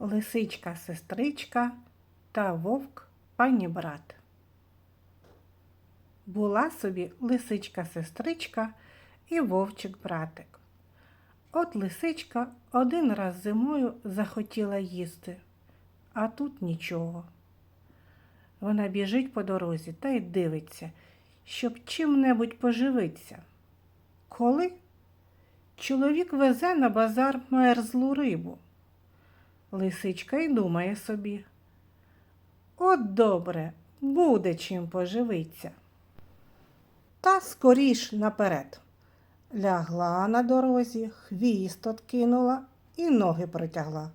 лисичка сестричка та вовк пані брат. Була собі лисичка сестричка і вовчик братик. От лисичка один раз зимою захотіла їсти, а тут нічого. Вона біжить по дорозі та й дивиться, щоб чим-небудь поживитися. Коли чоловік везе на базар мерзлу рибу. Лисичка й думає собі. От добре, буде чим поживиться. Та скоріш наперед. Лягла на дорозі, хвіст откинула і ноги протягла.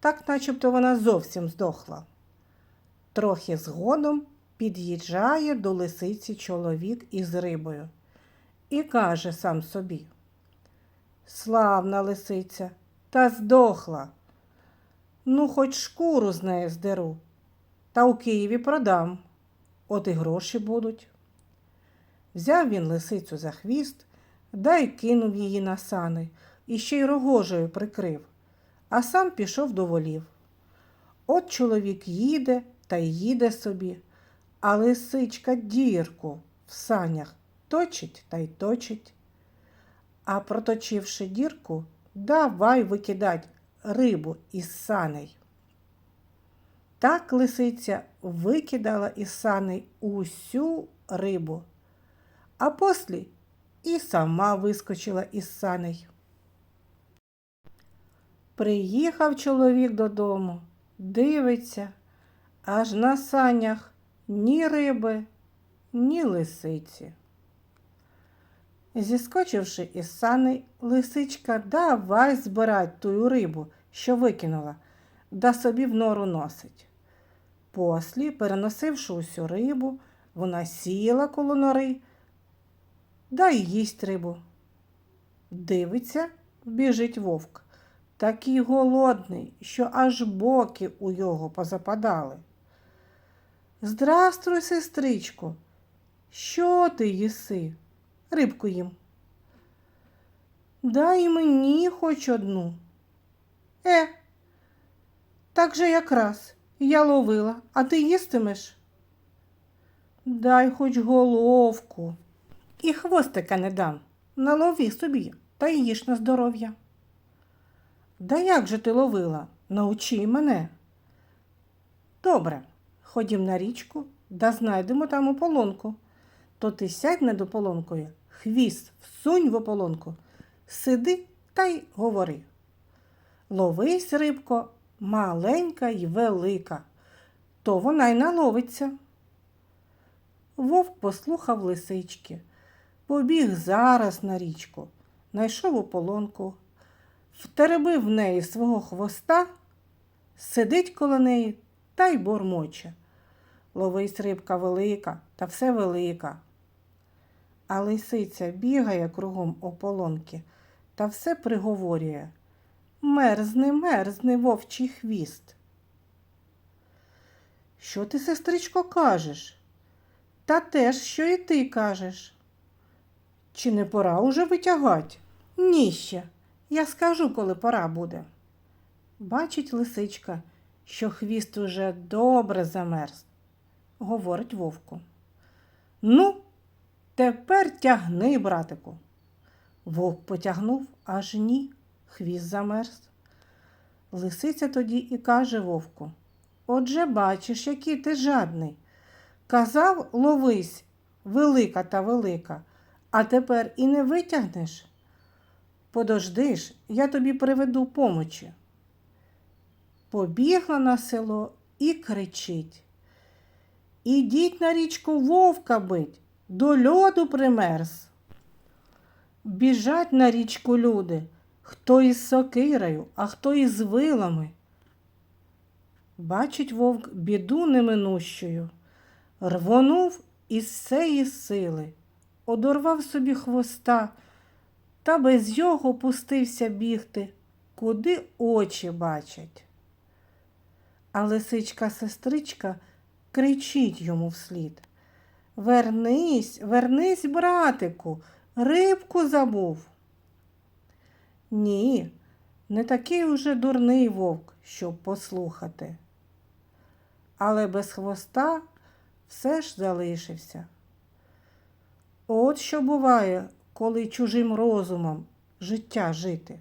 Так начебто вона зовсім здохла. Трохи згодом під'їжджає до лисиці чоловік із рибою і каже сам собі. Славна лисиця, та здохла. Ну, хоч шкуру з неї здеру, та у Києві продам. От і гроші будуть. Взяв він лисицю за хвіст, да й кинув її на сани, і ще й рогожею прикрив, а сам пішов до волів. От чоловік їде та й їде собі, а лисичка дірку в санях точить та й точить. А проточивши дірку, давай викидать рибу із саней. Так лисиця викидала із саней усю рибу, а послі і сама вискочила із саней. Приїхав чоловік додому, дивиться, аж на санях ні риби, ні лисиці. Зіскочивши із саней, лисичка давай збирать тую рибу, що викинула, да собі в нору носить. Послі, переносивши усю рибу, вона сіла коло нори, да й їсть рибу. Дивиться, біжить вовк, такий голодний, що аж боки у його позападали. Здрастуй, сестричко, що ти їси? Рибку їм. Дай мені хоч одну. Е, так же якраз я ловила, а ти їстимеш? Дай хоч головку. І хвостика не дам. Налови собі та їж на здоров'я. Да як же ти ловила? Научи мене. Добре, ходім на річку, да знайдемо там ополонку. То ти сядь над ополонкою, хвіст всунь в ополонку, сиди та й говори. Ловись, рибко, маленька й велика, то вона й наловиться. Вовк послухав лисички, побіг зараз на річку, найшов ополонку, втеребив в неї свого хвоста, сидить коло неї та й бормоче. Ловись рибка велика та все велика. А лисиця бігає кругом ополонки та все приговорює. Мерзне, мерзне вовчий хвіст. Що ти, сестричко, кажеш? Та теж, що і ти кажеш. Чи не пора уже витягать? Ні ще. Я скажу, коли пора буде. Бачить лисичка, що хвіст уже добре замерз, говорить вовку. Ну, тепер тягни, братику. Вовк потягнув, аж ні, хвіст замерз. Лисиця тоді і каже вовку Отже, бачиш, який ти жадний. Казав, ловись, велика та велика, а тепер і не витягнеш. Подождиш, я тобі приведу помочі. Побігла на село і кричить. Ідіть на річку вовка бить, до льоду примерз. Біжать на річку люди, хто із сокирою, а хто із вилами. Бачить вовк біду неминущою, рвонув із всеї сили, одорвав собі хвоста та без його пустився бігти, куди очі бачать. А лисичка сестричка кричить йому вслід. Вернись, вернись, братику, рибку забув. Ні, Не такий уже дурний вовк, щоб послухати. Але без хвоста все ж залишився. От що буває, коли чужим розумом життя жити.